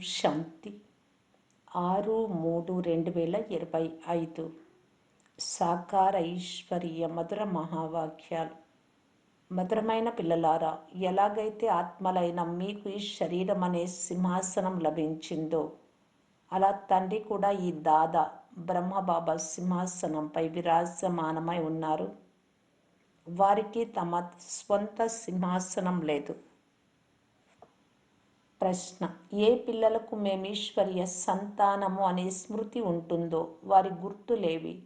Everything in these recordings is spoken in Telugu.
శాంతి. ఆరు మూడు రెండు వేల ఇరవై ఐదు. సాకార ఐశ్వర్య మధుర మహావాక్యాలు. మధురమైన పిల్లలారా ఎలాగైతే ఆత్మలైన మీకు ఈ శరీరం అనే సింహాసనం లభించిందో అలా తండ్రి కూడా ఈ దాదా బ్రహ్మబాబా సింహాసనంపై విరాజమానమై ఉన్నారు. వారికి తమ స్వంత సింహాసనం లేదు. ప్రశ్న. ఏ పిల్లలకు మేమీశ్వర్య సంతానము అనే స్మృతి ఉంటుందో వారి గుర్తులేవి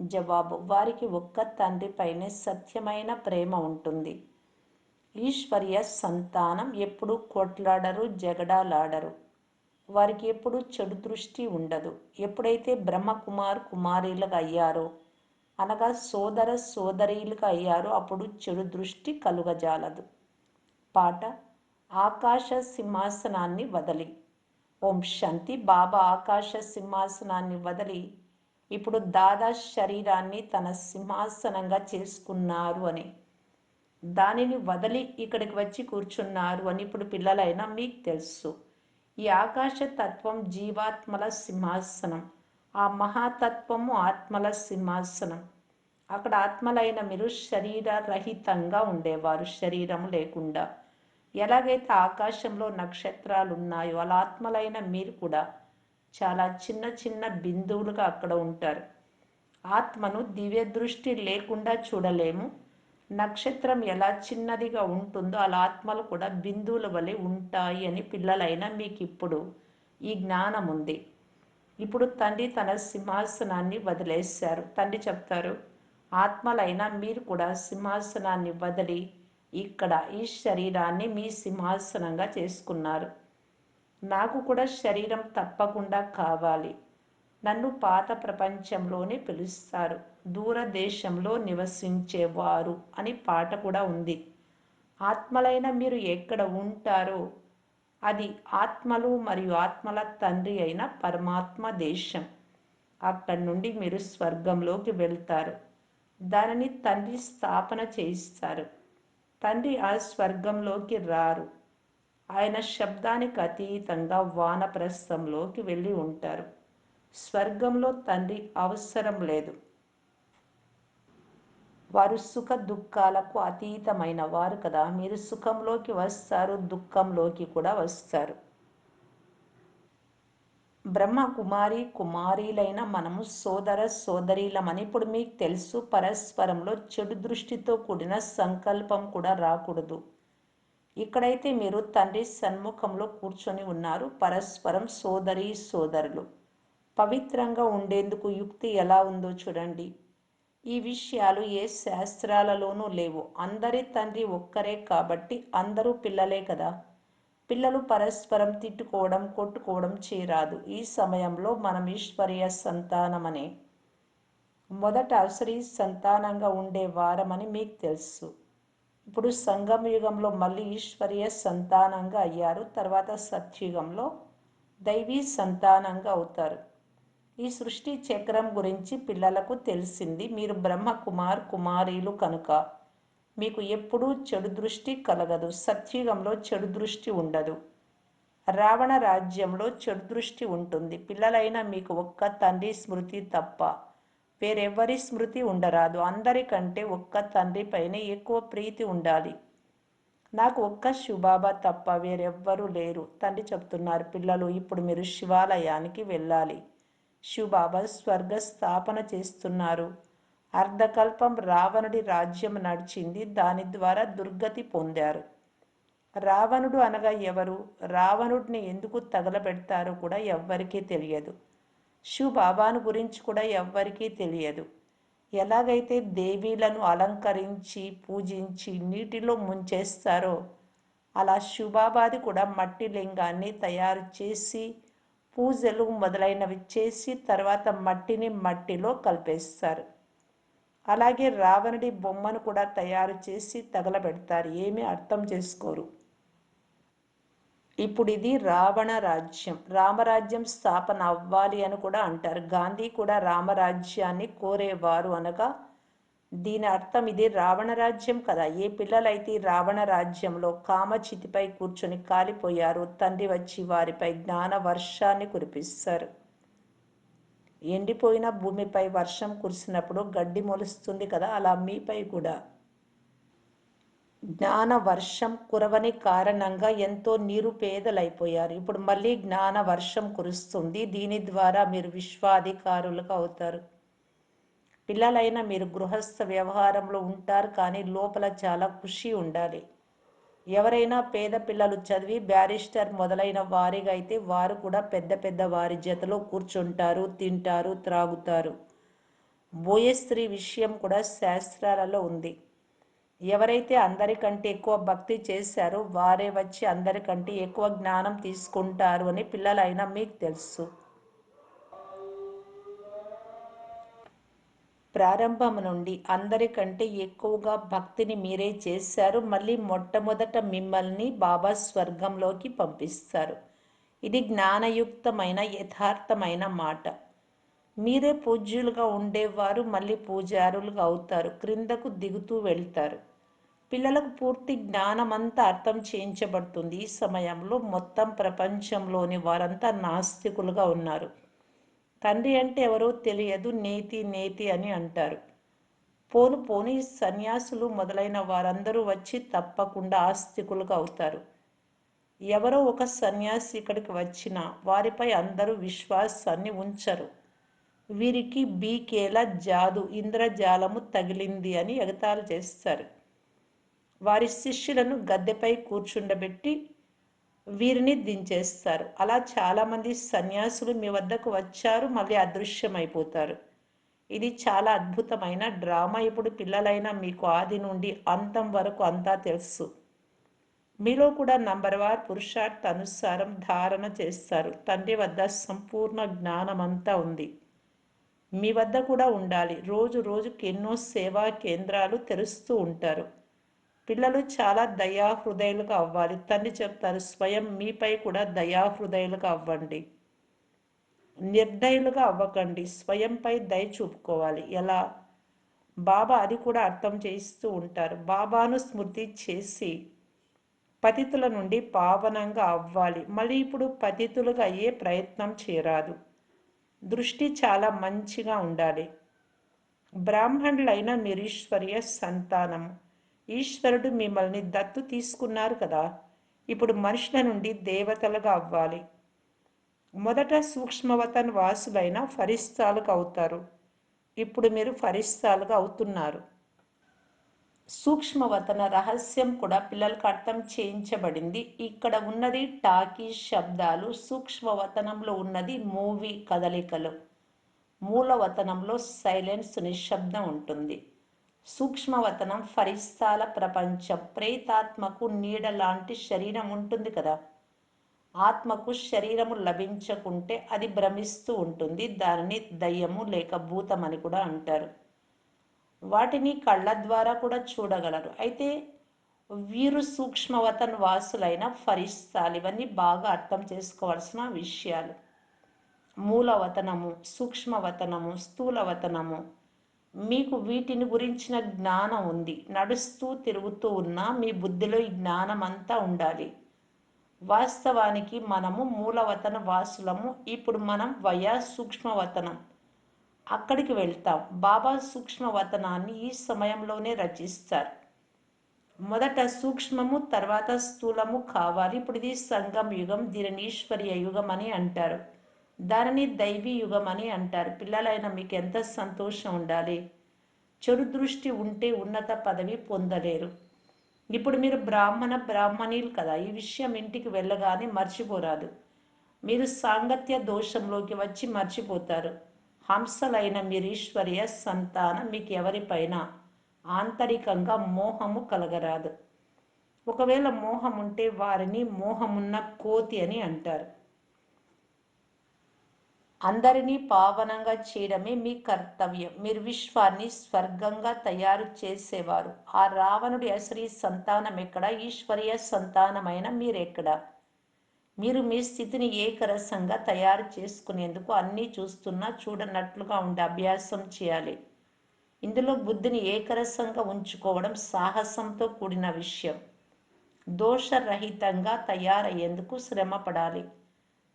జవాబు. వారికి ఒక్క తండ్రిపైనే సత్యమైన ప్రేమ ఉంటుంది. ఈశ్వర్య సంతానం ఎప్పుడు కొట్లాడరు జగడాలాడరు. వారికి ఎప్పుడు చెడు దృష్టి ఉండదు. ఎప్పుడైతే బ్రహ్మకుమార్ కుమారీలుగా అయ్యారో అనగా సోదర సోదరీలుగా అయ్యారో అప్పుడు చెడు దృష్టి కలుగజాలదు. పాట. ఆకాశ సింహాసనాన్ని వదలి. ఓం శాంతి బాబా ఆకాశ సింహాసనాన్ని వదలి. ఇప్పుడు దాదా శరీరాన్ని తన సింహాసనంగా చేసుకున్నారు అని. దానిని వదిలి ఇక్కడికి వచ్చి కూర్చున్నారు అని ఇప్పుడు పిల్లలైనా మీకు తెలుసు. ఈ ఆకాశ తత్వం జీవాత్మల సింహాసనం. ఆ మహాతత్వము ఆత్మల సింహాసనం. అక్కడ ఆత్మలైన మీరు శరీర రహితంగా ఉండేవారు. శరీరం లేకుండా. ఎలాగైతే ఆకాశంలో నక్షత్రాలు ఉన్నాయో అలా ఆత్మలైన మీరు కూడా చాలా చిన్న చిన్న బిందువులుగా అక్కడ ఉంటారు. ఆత్మను దివ్య దృష్టి లేకుండా చూడలేము. నక్షత్రం ఎలా చిన్నదిగా ఉంటుందో అలా ఆత్మలు కూడా బిందువుల వలె ఉంటాయి అని పిల్లలైన మీకు ఇప్పుడు ఈ జ్ఞానం ఉంది. ఇప్పుడు తండ్రి తన సింహాసనాన్ని వదిలేశారు. తండ్రి చెప్తారు ఆత్మలైన మీరు కూడా సింహాసనాన్ని వదిలి ఇక్కడ ఈ శరీరాన్ని మీ సింహాసనంగా చేసుకున్నారు. నాకు కూడా శరీరం తప్పకుండా కావాలి. నన్ను పాత ప్రపంచంలోనే పిలుస్తారు. దూరదేశంలో నివసించేవారు అని పాట కూడా ఉంది. ఆత్మలైన మీరు ఎక్కడ ఉంటారో అది ఆత్మలు మరియు ఆత్మల తండ్రి అయిన పరమాత్మ దేశం. అక్కడి నుండి మీరు స్వర్గంలోకి వెళ్తారు. దానిని తండ్రి స్థాపన చేయిస్తారు. తండ్రి ఆ స్వర్గంలోకి రారు. ఆయన శబ్దానికి అతీతంగా వానప్రస్థంలోకి వెళ్ళి ఉంటారు. స్వర్గంలో తండ్రి అవసరం లేదు. వారు సుఖ దుఃఖాలకు అతీతమైన వారు కదా. మీరు సుఖంలోకి వస్తారు దుఃఖంలోకి కూడా వస్తారు. బ్రహ్మ కుమారి కుమారీలైన మనము సోదర సోదరీలమని ఇప్పుడు మీకు తెలుసు పరస్పరంలో చెడు దృష్టితో కూడిన సంకల్పం కూడా రాకూడదు. ఇక్కడైతే మీరు తండ్రి సన్ముఖంలో కూర్చొని ఉన్నారు పరస్పరం సోదరి సోదరులు. పవిత్రంగా ఉండేందుకు యుక్తి ఎలా ఉందో చూడండి. ఈ విషయాలు ఏ శాస్త్రాలలోనూ లేవు. అందరి తండ్రి ఒక్కరే కాబట్టి అందరూ పిల్లలే కదా. పిల్లలు పరస్పరం తిట్టుకోవడం కొట్టుకోవడం చేరాదు. ఈ సమయంలో మనం ఈశ్వర్య సంతానమని మొదట అసరీ సంతానంగా ఉండే వారమని మీకు తెలుసు. ఇప్పుడు సంగమ యుగంలో మళ్ళీ ఈశ్వర్య సంతానంగా అయ్యారు. తర్వాత సత్యుగంలో దైవీ సంతానంగా అవుతారు. ఈ సృష్టి చక్రం గురించి పిల్లలకు తెలిసింది. మీరు బ్రహ్మ కుమార్ కుమారీలు కనుక మీకు ఎప్పుడూ చెడు దృష్టి కలగదు. సత్యుగంలో చెడు దృష్టి ఉండదు. రావణ రాజ్యంలో చెడు దృష్టి ఉంటుంది. పిల్లలైన మీకు ఒక్క తండ్రి స్మృతి తప్ప వేరెవ్వరి స్మృతి ఉండరాదు. అందరికంటే ఒక్క తండ్రి పైన ఎక్కువ ప్రీతి ఉండాలి. నాకు ఒక్క శుభాబా తప్ప వేరెవ్వరూ లేరు. తండ్రి చెప్తున్నారు పిల్లలు ఇప్పుడు మీరు శివాలయానికి వెళ్ళాలి. శివబాబా స్వర్గ స్థాపన చేస్తున్నారు. అర్ధకల్పం రావణుడి రాజ్యం నడిచింది. దాని ద్వారా దుర్గతి పొందారు. రావణుడు అనగా ఎవరు? రావణుడిని ఎందుకు తగలబెడతారో కూడా ఎవ్వరికీ తెలియదు. శివబాబాను గురించి కూడా ఎవ్వరికీ తెలియదు. ఎలాగైతే దేవీలను అలంకరించి పూజించి నీటిలో ముంచేస్తారో అలా శివబాబాది కూడా మట్టి లింగాన్ని తయారు చేసి పూజలు మొదలైనవి చేసి తర్వాత మట్టిని మట్టిలో కలిపేస్తారు. అలాగే రావణుడి బొమ్మను కూడా తయారు చేసి తగలబెడతారు. ఏమీ అర్థం చేసుకోరు. ఇప్పుడు ఇది రావణ రాజ్యం. రామరాజ్యం స్థాపన అవ్వాలి అని కూడా అంటారు. గాంధీ కూడా రామరాజ్యాన్ని కోరేవారు అనగా దీని అర్థం ఇది రావణ రాజ్యం కదా. ఏ పిల్లలైతే రావణ రాజ్యంలో కామచితిపై కూర్చొని కాలిపోయారు తండ్రి వచ్చి వారిపై జ్ఞాన వర్షాన్ని కురిపిస్తారు. ఎండిపోయిన భూమిపై వర్షం కురిసినప్పుడు గడ్డి మొలుస్తుంది కదా అలా మీపై కూడా. జ్ఞాన వర్షం కురవని కారణంగా ఎంతో నీరు పేదలైపోయారు. ఇప్పుడు మళ్ళీ జ్ఞాన వర్షం కురుస్తుంది. దీని ద్వారా మీరు విశ్వాధికారులుగా అవుతారు. పిల్లలైన మీరు గృహస్థ వ్యవహారంలో ఉంటారు కానీ లోపల చాలా ఖుషి ఉండాలి. ఎవరైనా పేద పిల్లలు చదివి బ్యారిస్టర్ మొదలైన వారిగా అయితే వారు కూడా పెద్ద పెద్ద వారి జతలో కూర్చుంటారు తింటారు త్రాగుతారు. బోయే స్త్రీ విషయం కూడా శాస్త్రాలలో ఉంది. ఎవరైతే అందరికంటే ఎక్కువ భక్తి చేశారో వారే వచ్చి అందరికంటే ఎక్కువ జ్ఞానం తీసుకుంటారు అని పిల్లలైనా మీకు తెలుసు. ప్రారంభం నుండి అందరికంటే ఎక్కువగా భక్తిని మీరే చేశారు. మళ్ళీ మొట్టమొదట మిమ్మల్ని బాబా స్వర్గంలోకి పంపిస్తారు. ఇది జ్ఞానయుక్తమైన యథార్థమైన మాట. మీరే పూజ్యులుగా ఉండేవారు మళ్ళీ పూజారులుగా అవుతారు క్రిందకు దిగుతూ వెళ్తారు. పిల్లలకు పూర్తి జ్ఞానమంతా అర్థం చేయించబడుతుంది. ఈ సమయంలో మొత్తం ప్రపంచంలోని వారంతా నాస్తికులుగా ఉన్నారు. తండ్రి అంటే ఎవరో తెలియదు నేతి నేతి అని అంటారు. పోను పోని సన్యాసులు మొదలైన వారందరూ వచ్చి తప్పకుండా ఆస్తికులుగా అవుతారు. ఎవరో ఒక సన్యాసి ఇక్కడికి వచ్చినా వారిపై అందరూ విశ్వాసాన్ని ఉంచరు. వీరికి బీకేల జాదు ఇంద్రజాలము తగిలింది అని ఎగతాలు చేస్తారు. వారి శిష్యులను గద్దెపై కూర్చుండబెట్టి వీరిని దించేస్తారు. అలా చాలామంది సన్యాసులు మీ వద్దకు వచ్చారు మళ్ళీ అదృశ్యమైపోతారు. ఇది చాలా అద్భుతమైన డ్రామా. ఇప్పుడు పిల్లలైన మీకు ఆది నుండి అంతం వరకు అంతా తెలుసు. మీలో కూడా నంబర్ వార్ పురుషార్థ అనుసారం ధారణ చేస్తారు. తండ్రి వద్ద సంపూర్ణ జ్ఞానం అంతా ఉంది. మీ వద్ద కూడా ఉండాలి. రోజు రోజుకి ఎన్నో సేవా కేంద్రాలు తెరుస్తూ ఉంటారు. పిల్లలు చాలా దయాహృదయులకు అవ్వాలి. తండ్రి చెప్తారు స్వయం మీపై కూడా దయాహృదయులకు అవ్వండి. నిర్దయులుగా అవ్వకండి. స్వయంపై దయ చూపుకోవాలి. ఎలా? బాబా అది కూడా అర్థం చేయిస్తూ ఉంటారు. బాబాను స్మృతి చేసి పతితుల నుండి పావనంగా అవ్వాలి. మళ్ళీ ఇప్పుడు పతితులుగా అయ్యే ప్రయత్నం చేయరాదు. దృష్టి చాలా మంచిగా ఉండాలి. బ్రాహ్మణులైన మీరు సంతానము ఈశ్వరుడు మిమ్మల్ని దత్తు తీసుకున్నారు కదా. ఇప్పుడు మనుషుల నుండి దేవతలుగా అవ్వాలి. మొదట సూక్ష్మవతన్ వాసులైన ఫరిస్తాలుగా అవుతారు. ఇప్పుడు మీరు ఫరిస్తాలుగా అవుతున్నారు. సూక్ష్మవతన రహస్యం కూడా పిల్లలకు అర్థం చేయించబడింది. ఇక్కడ ఉన్నది టాకీ శబ్దాలు సూక్ష్మవతనంలో ఉన్నది మూవీ కదలికలు. మూలవతనంలో సైలెన్స్ నిశ్శబ్దం ఉంటుంది. సూక్ష్మవతనం ఫరిస్తాల ప్రపంచం. ప్రేతాత్మకు నీడ లాంటి శరీరం ఉంటుంది కదా. ఆత్మకు శరీరము లభించకుంటే అది భ్రమిస్తూ ఉంటుంది. దానిని దయ్యము లేక భూతం అని కూడా అంటారు. వాటిని కళ్ళ ద్వారా కూడా చూడగలరు. అయితే వీరు సూక్ష్మవతన్ వాసులైన ఫరిస్తాలు ఇవన్నీ బాగా అర్థం చేసుకోవాల్సిన విషయాలు. మూలవతనము సూక్ష్మవతనము స్థూలవతనము మీకు వీటిని గురించిన జ్ఞానం ఉంది. నడుస్తూ తిరుగుతూ ఉన్న మీ బుద్ధిలో ఈ జ్ఞానం అంతా ఉండాలి. వాస్తవానికి మనము మూలవతన వాసులము. ఇప్పుడు మనం వయా సూక్ష్మవతనం. అక్కడికి వెళ్తాం. బాబా సూక్ష్మవతనాన్ని ఈ సమయంలోనే రచిస్తారు. మొదట సూక్ష్మము తర్వాత స్థూలము కావాలి. ఇప్పుడు ఇది సంగం యుగం దీనిని ఈశ్వర్య యుగం అని అంటారు. దానిని దైవీ యుగం అని అంటారు. పిల్లలైన మీకు ఎంత సంతోషం ఉండాలి? చెడు దృష్టి ఉంటే ఉన్నత పదవి పొందలేరు. ఇప్పుడు మీరు బ్రాహ్మణ బ్రాహ్మణీలు కదా ఈ విషయం ఇంటికి వెళ్ళగానే మర్చిపోరాదు. మీరు సాంగత్య దోషంలోకి వచ్చి మర్చిపోతారు. హంసలైన మీరు ఈశ్వర్య సంతానం మీకు ఎవరిపైన ఆంతరికంగా మోహము కలగరాదు. ఒకవేళ మోహం ఉంటే వారిని మోహమున్న కోతి అని అంటారు. అందరినీ పావనంగా చేయడమే మీ కర్తవ్యం. మీరు విశ్వాన్ని స్వర్గంగా తయారు చేసేవారు. ఆ రావణుడి అసలు సంతానం ఎక్కడ? ఈశ్వర్య సంతానమైన మీరెక్కడ? మీరు మీ స్థితిని ఏకరసంగా తయారు చేసుకునేందుకు అన్నీ చూస్తున్నా చూడనట్లుగా ఉండే అభ్యాసం చేయాలి. ఇందులో బుద్ధిని ఏకరసంగా ఉంచుకోవడం సాహసంతో కూడిన విషయం. దోషరహితంగా తయారయ్యేందుకు శ్రమపడాలి.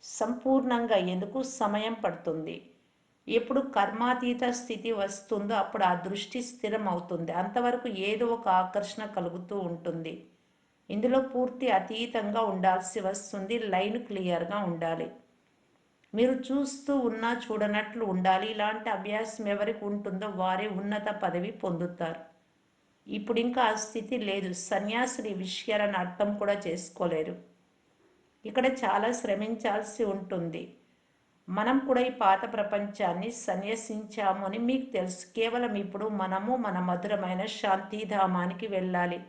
సంపూర్ణంగా ఎందుకు సమయం పడుతుంది? ఎప్పుడు కర్మాతీత స్థితి వస్తుందో అప్పుడు ఆ దృష్టి స్థిరం అవుతుంది అంతవరకు ఏదో ఒక ఆకర్షణ కలుగుతూ ఉంటుంది. ఇందులో పూర్తి అతీతంగా ఉండాల్సి వస్తుంది. లైన్ క్లియర్గా ఉండాలి. మీరు చూస్తూ ఉన్నా చూడనట్లు ఉండాలి. ఇలాంటి అభ్యాసం ఎవరికి ఉంటుందో వారే ఉన్నత పదవి పొందుతారు. ఇప్పుడు ఇంకా ఆ స్థితి లేదు. సన్యాసులు ఈ విషయాలను అర్థం కూడా చేసుకోలేరు. ఇక్కడ చాలా శ్రమించాల్సి ఉంటుంది. మనం కూడా ఈ పాత ప్రపంచాన్ని సన్యసించాము అని మీకు తెలుసు. కేవలం ఇప్పుడు మనము మన మధురమైన శాంతిధామానికి వెళ్ళాలి.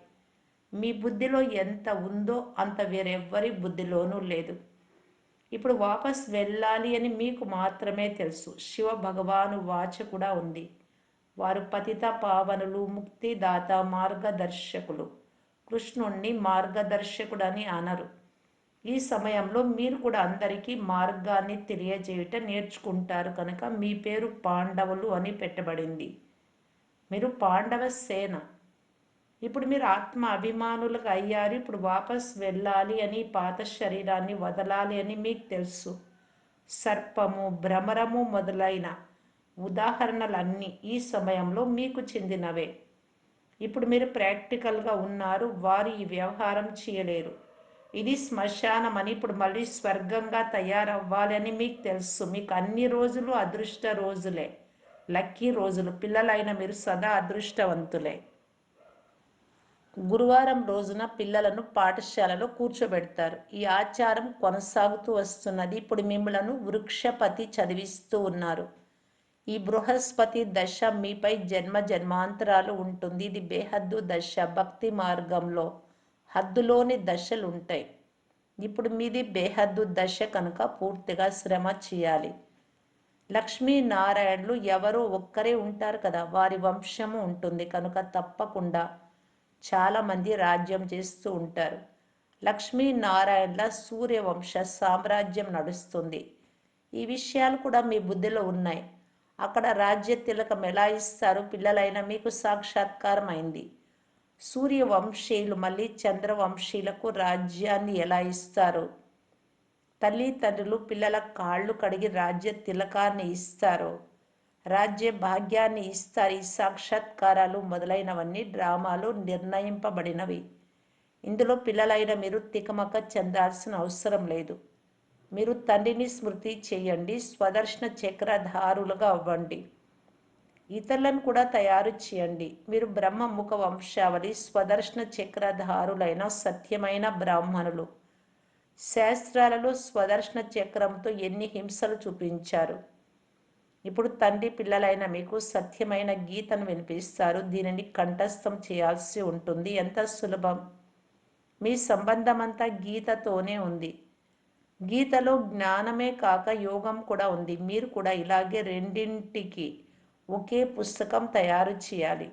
మీ బుద్ధిలో ఎంత ఉందో అంత వేరెవ్వరి బుద్ధిలోనూ లేదు. ఇప్పుడు వాపస్ వెళ్ళాలి అని మీకు మాత్రమే తెలుసు. శివ భగవాను వాచ కూడా ఉంది. వారు పతిత పావనులు ముక్తిదాత మార్గదర్శకులు. కృష్ణుణ్ణి మార్గదర్శకుడని అనరు. ఈ సమయంలో మీరు కూడా అందరికీ మార్గాన్ని తెలియజేయట నేర్చుకుంటారు కనుక మీ పేరు పాండవులు అని పెట్టబడింది. మీరు పాండవ సేన. ఇప్పుడు మీరు ఆత్మ అభిమానులకు అయ్యారు. ఇప్పుడు వాపస్ వెళ్ళాలి అని పాత శరీరాన్ని వదలాలి అని మీకు తెలుసు. సర్పము భ్రమరము మొదలైన ఉదాహరణలన్నీ ఈ సమయంలో మీకు చెందినవే. ఇప్పుడు మీరు ప్రాక్టికల్గా ఉన్నారు. వారు ఈ వ్యవహారం చేయలేరు. ఇది శ్మశానం అని ఇప్పుడు మళ్ళీ స్వర్గంగా తయారవ్వాలని మీకు తెలుసు. మీకు అన్ని రోజులు అదృష్ట రోజులే. లక్కీ రోజులు. పిల్లలైన మీరు సదా అదృష్టవంతులే. గురువారం రోజున పిల్లలను పాఠశాలలో కూర్చోబెడతారు. ఈ ఆచారం కొనసాగుతూ వస్తున్నది. ఇప్పుడు మిమ్మలను వృక్షపతి చదివిస్తూ ఉన్నారు. ఈ బృహస్పతి దశ మీపై జన్మ జన్మాంతరాలు ఉంటుంది. ఇది బేహద్దు దశ. భక్తి మార్గంలో హద్దులోని దశలు ఉంటాయి ఇప్పుడు మీది బేహద్దు దశ కనుక పూర్తిగా శ్రమ చేయాలి. లక్ష్మీనారాయణులు ఎవరో ఒక్కరే ఉంటారు కదా వారి వంశము ఉంటుంది కనుక తప్పకుండా చాలామంది రాజ్యం చేస్తూ ఉంటారు. లక్ష్మీనారాయణుల సూర్యవంశ సామ్రాజ్యం నడుస్తుంది. ఈ విషయాలు కూడా మీ బుద్ధిలో ఉన్నాయి. అక్కడ రాజ్య తిలకం ఎలా ఇస్తారు? పిల్లలైన మీకు సాక్షాత్కారం అయింది. సూర్యవంశీయులు మళ్ళీ చంద్రవంశీయులకు రాజ్యాన్ని ఎలా ఇస్తారు? తల్లిదండ్రులు పిల్లల కాళ్ళు కడిగి రాజ్య తిలకాన్ని ఇస్తారు. రాజ్య భాగ్యాన్ని ఇస్తారు. ఈ సాక్షాత్కారాలు మొదలైనవన్నీ డ్రామాలు నిర్ణయింపబడినవి. ఇందులో పిల్లలైన మీరు తికమక చెందాల్సిన అవసరం లేదు. మీరు తండ్రిని స్మృతి చేయండి. స్వదర్శన చక్రధారులుగా అవ్వండి. ఇతరులను కూడా తయారు చేయండి. మీరు బ్రహ్మముఖ వంశావళి స్వదర్శన చక్రధారులైన సత్యమైన బ్రాహ్మణులు. శాస్త్రాలలో స్వదర్శన చక్రంతో ఎన్ని హింసలు చూపించారు? ఇప్పుడు తండ్రి పిల్లలైన మీకు సత్యమైన గీతను వినిపిస్తారు. దీనిని కంఠస్థం చేయాల్సి ఉంటుంది. ఎంత సులభం? మీ సంబంధం అంతా గీతతోనే ఉంది. గీతలో జ్ఞానమే కాక యోగం కూడా ఉంది. మీరు కూడా ఇలాగే రెండింటికి ఒకే పుస్తకం తయారు చేయాలి.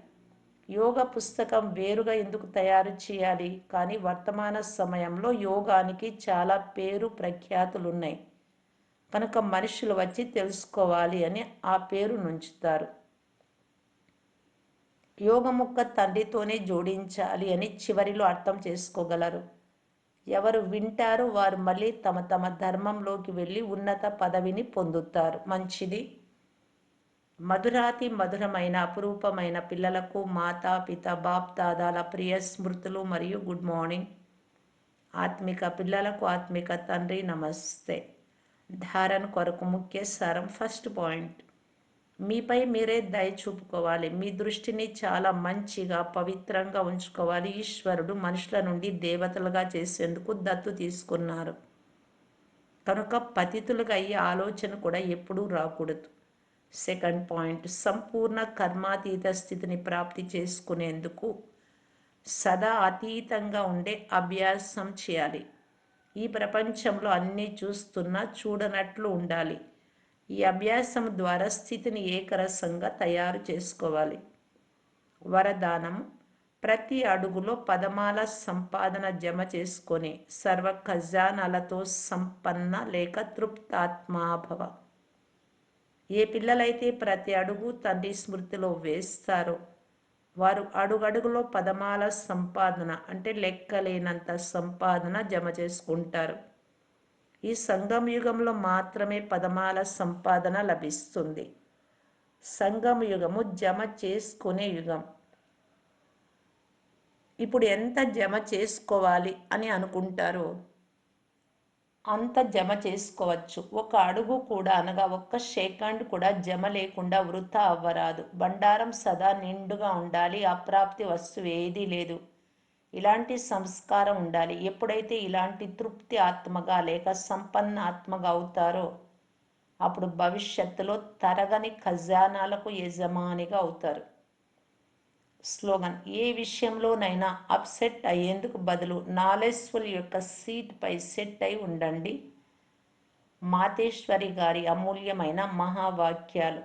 యోగ పుస్తకం వేరుగా ఎందుకు తయారు చేయాలి? కానీ వర్తమాన సమయంలో యోగానికి చాలా పేరు ప్రఖ్యాతులు ఉన్నాయి కనుక మనుషులు వచ్చి తెలుసుకోవాలి అని ఆ పేరు నుంచుతారు. యోగముక్క తండ్రితోనే జోడించాలి అని చివరిలో అర్థం చేసుకోగలరు. ఎవరు వింటారో వారు మళ్ళీ తమ తమ ధర్మంలోకి వెళ్ళి ఉన్నత పదవిని పొందుతారు. మంచిది. మధురాతి మధురమైన అపురూపమైన పిల్లలకు మాతా పిత బాప్ దాదాల ప్రియ స్మృతులు మరియు గుడ్ మార్నింగ్. ఆత్మిక పిల్లలకు ఆత్మిక తండ్రి నమస్తే. ధారణ కొరకు ముఖ్య సారం ఫస్ట్ పాయింట్. మీపై మీరే దయ చూపుకోవాలి. మీ దృష్టిని చాలా మంచిగా పవిత్రంగా ఉంచుకోవాలి. ఈశ్వరుడు మనుషుల నుండి దేవతలుగా చేసేందుకు దత్తు తీసుకున్నారు. కనుక పతితులుగా అయ్యే ఆలోచన కూడా ఎప్పుడూ రాకూడదు. సెకండ్ పాయింట్ సంపూర్ణ కర్మాతీత స్థితిని ప్రాప్తి చేసుకునేందుకు సదా అతీతంగా ఉండే అభ్యాసం చేయాలి. ఈ ప్రపంచంలో అన్నీ చూస్తున్నా చూడనట్లు ఉండాలి. ఈ అభ్యాసం ద్వారా స్థితిని ఏకరసంగా తయారు చేసుకోవాలి. వరదానం ప్రతి అడుగులో పదమాల సంపాదన జమ చేసుకొని సర్వ ఖజానాలతో సంపన్న లేక తృప్తాత్మాభవ. ఏ పిల్లలైతే ప్రతి అడుగు తండ్రి స్మృతిలో వేస్తారో వారు అడుగడుగులో పదమాల సంపాదన అంటే లెక్కలేనంత సంపాదన జమ చేసుకుంటారు. ఈ సంగం యుగంలో మాత్రమే పదమాల సంపాదన లభిస్తుంది. సంగం యుగము జమ చేసుకునే యుగం. ఇప్పుడు ఎంత జమ చేసుకోవాలి అని అనుకుంటారో అంత జమ చేసుకోవచ్చు. ఒక అడుగు కూడా అనగా ఒక్క సెకండ్ కూడా జమ లేకుండా వృధా అవ్వరాదు. బండారం సదా నిండుగా ఉండాలి. అప్రాప్తి వస్తువు ఏదీ లేదు. ఇలాంటి సంస్కారం ఉండాలి. ఎప్పుడైతే ఇలాంటి తృప్తి ఆత్మగా లేక సంపన్న ఆత్మగా అవుతారో అప్పుడు భవిష్యత్తులో తరగని ఖజానాలకు యజమానిగా అవుతారు. స్లోగన్. ఏ విషయంలోనైనా అప్సెట్ అయ్యేందుకు బదులు నాలెడ్జ్ఫుల్ యొక్క సీట్పై సెట్ అయి ఉండండి. మాతేశ్వరి గారి అమూల్యమైన మహావాక్యాలు.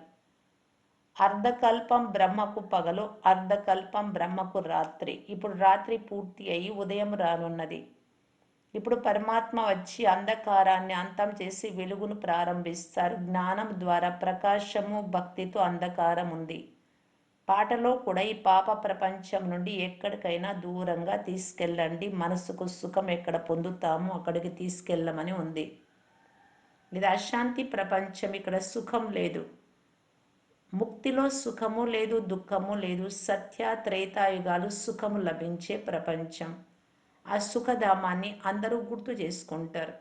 అర్ధకల్పం బ్రహ్మకు పగలు అర్ధకల్పం బ్రహ్మకు రాత్రి. ఇప్పుడు రాత్రి పూర్తి అయి ఉదయం రానున్నది. ఇప్పుడు పరమాత్మ వచ్చి అంధకారాన్ని అంతం చేసి వెలుగును ప్రారంభిస్తారు. జ్ఞానం ద్వారా ప్రకాశము భక్తితో అంధకారం ఉంది పాటలో కూడా ఈ పాప ప్రపంచం నుండి ఎక్కడికైనా దూరంగా తీసుకెళ్ళండి. మనసుకు సుఖం ఎక్కడ పొందుతామో అక్కడికి తీసుకెళ్ళమని ఉంది. ఇది అశాంతి ప్రపంచం. ఇక్కడ సుఖం లేదు. ముక్తిలో సుఖము లేదు దుఃఖము లేదు. సత్య త్రేతాయుగాలు సుఖము లభించే ప్రపంచం. ఆ సుఖధామాన్ని అందరూ గుర్తు చేసుకుంటారు.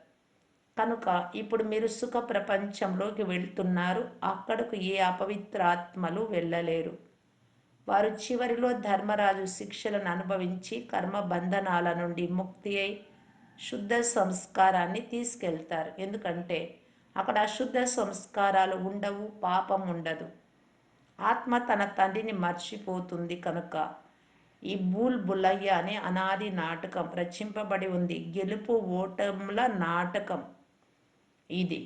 కనుక ఇప్పుడు మీరు సుఖ ప్రపంచంలోకి వెళ్తున్నారు. అక్కడకు ఏ అపవిత్ర ఆత్మలు వెళ్ళలేరు. వారు చివరిలో ధర్మరాజు శిక్షలను అనుభవించి కర్మ బంధనాల నుండి ముక్తి అయి శుద్ధ సంస్కారాన్ని తీసుకెళ్తారు. ఎందుకంటే అక్కడ అశుద్ధ సంస్కారాలు ఉండవు పాపం ఉండదు. ఆత్మ తన తండ్రిని మర్చిపోతుంది కనుక ఈ బూల్ బుల్లయ్య అనే అనాది నాటకం రచింపబడి ఉంది. గెలుపు ఓటముల నాటకం ఇది.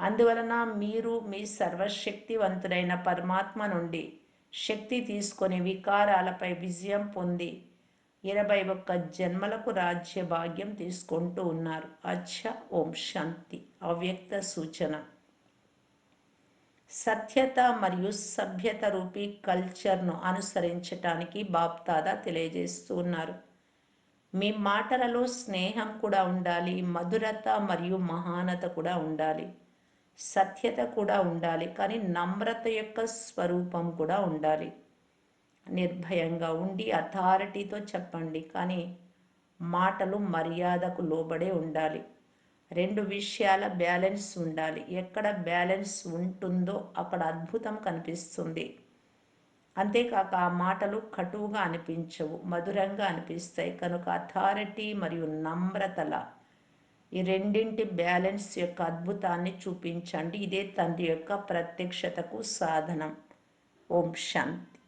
అందువలన మీరు మీ సర్వశక్తివంతుడైన పరమాత్మ నుండి శక్తి తీసుకొని వికారాలపై విజయం పొంది ఇరవై ఒక్క జన్మలకు రాజ్య భాగ్యం తీసుకుంటూ ఉన్నారు. అచ్చ ఓం శాంతి. అవ్యక్త సూచన. సత్యత మరియు సభ్యత రూపీ కల్చర్ను అనుసరించటానికి బాప్తాదా తెలియజేస్తూ ఉన్నారు. మీ మాటలలో స్నేహం కూడా ఉండాలి మధురత మరియు మహానత కూడా ఉండాలి. సత్యత కూడా ఉండాలి కానీ నమ్రత యొక్క స్వరూపం కూడా ఉండాలి. నిర్భయంగా ఉండి అథారిటీతో చెప్పండి కానీ మాటలు మర్యాదకు లోబడే ఉండాలి. రెండు విషయాల బ్యాలెన్స్ ఉండాలి. ఎక్కడ బ్యాలెన్స్ ఉంటుందో అక్కడ అద్భుతం కనిపిస్తుంది. అంతేకాక ఆ మాటలు కటువుగా అనిపించవు మధురంగా అనిపిస్తాయి. కనుక అథారిటీ మరియు నమ్రతల ఈ రెండింటి బ్యాలెన్స్ యొక్క అద్భుతాన్ని చూపించండి. ఇదే తండ్రి యొక్క ప్రత్యక్షతకు సాధనం. ఓం శాంతి.